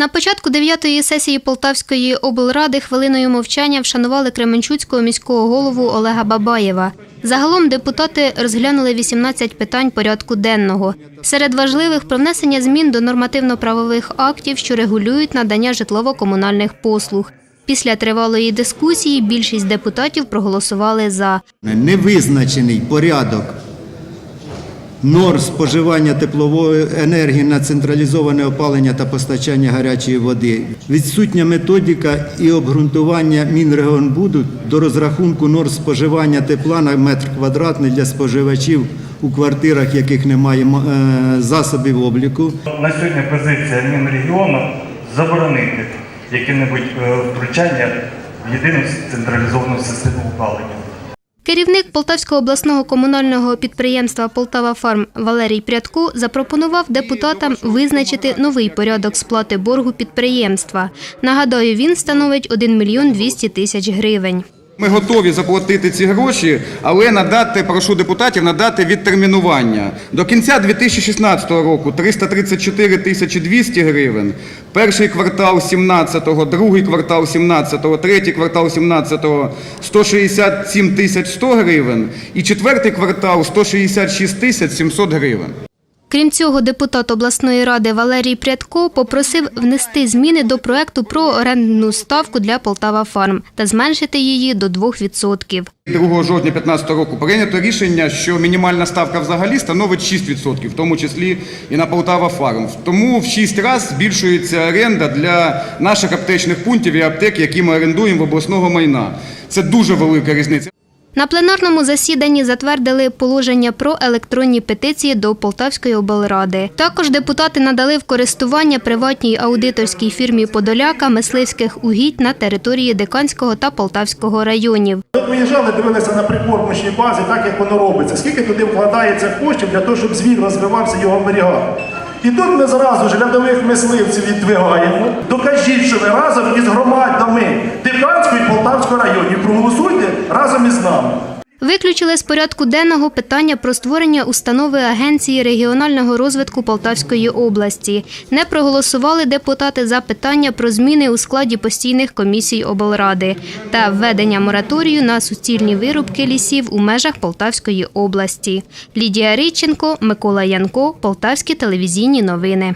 На початку дев'ятої сесії Полтавської облради хвилиною мовчання вшанували Кременчуцького міського голову Олега Бабаєва. Загалом депутати розглянули 18 питань порядку денного. Серед важливих про внесення змін до нормативно-правових актів, що регулюють надання житлово-комунальних послуг. Після тривалої дискусії більшість депутатів проголосували за. Невизначений порядок норм споживання теплової енергії на централізоване опалення та постачання гарячої води, відсутня методика і обґрунтування Мінрегіонбуду до розрахунку норм споживання тепла на метр квадратний для споживачів у квартирах, яких немає е, засобів обліку. На сьогодні позиція Мінрегіону заборонити яке-небудь е, втручання в єдину централізовану систему опалення. Керівник Полтавського обласного комунального підприємства Полтава Фарм Валерій Прядко запропонував депутатам визначити новий порядок сплати боргу підприємства. Нагадаю, він становить 1 мільйон 200 тисяч гривень. Ми готові заплатити ці гроші, але надати, прошу депутатів надати відтермінування. До кінця 2016 року 334 тисячі 200 гривень, перший квартал 17-го, другий квартал 17-го, третій квартал 17-го 167 тисяч 100 гривень і четвертий квартал 166 тисяч 700 гривень. Крім цього, депутат обласної ради Валерій Прядко попросив внести зміни до проекту про орендну ставку для Полтава Фарм та зменшити її до 2%. 2 жовтня 2015 року прийнято рішення, що мінімальна ставка взагалі становить 6%, в тому числі і на Полтава Фарм. Тому в 6 разів збільшується оренда для наших аптечних пунктів і аптек, які ми орендуємо в обласного майна. Це дуже велика різниця. На пленарному засіданні затвердили положення про електронні петиції до Полтавської облради. Також депутати надали в користування приватній аудиторській фірмі Подоляка мисливських угідь на території Диканського та Полтавського районів. От виїжджали, дивилися на прикормочній базі, так як воно робиться. Скільки туди вкладається коштів для того, щоб звір розвивався, його оберігав. І тут ми зразу ж рядових мисливців віддвигаємо. Докажіть, що ви разом із громадами Диканського і Полтавського районів проголосуйте разом із нами. Виключили з порядку денного питання про створення установи Агенції регіонального розвитку Полтавської області. Не проголосували депутати за питання про зміни у складі постійних комісій облради та введення мораторію на суцільні вирубки лісів у межах Полтавської області. Лідія Риченко, Микола Янко, Полтавські телевізійні новини.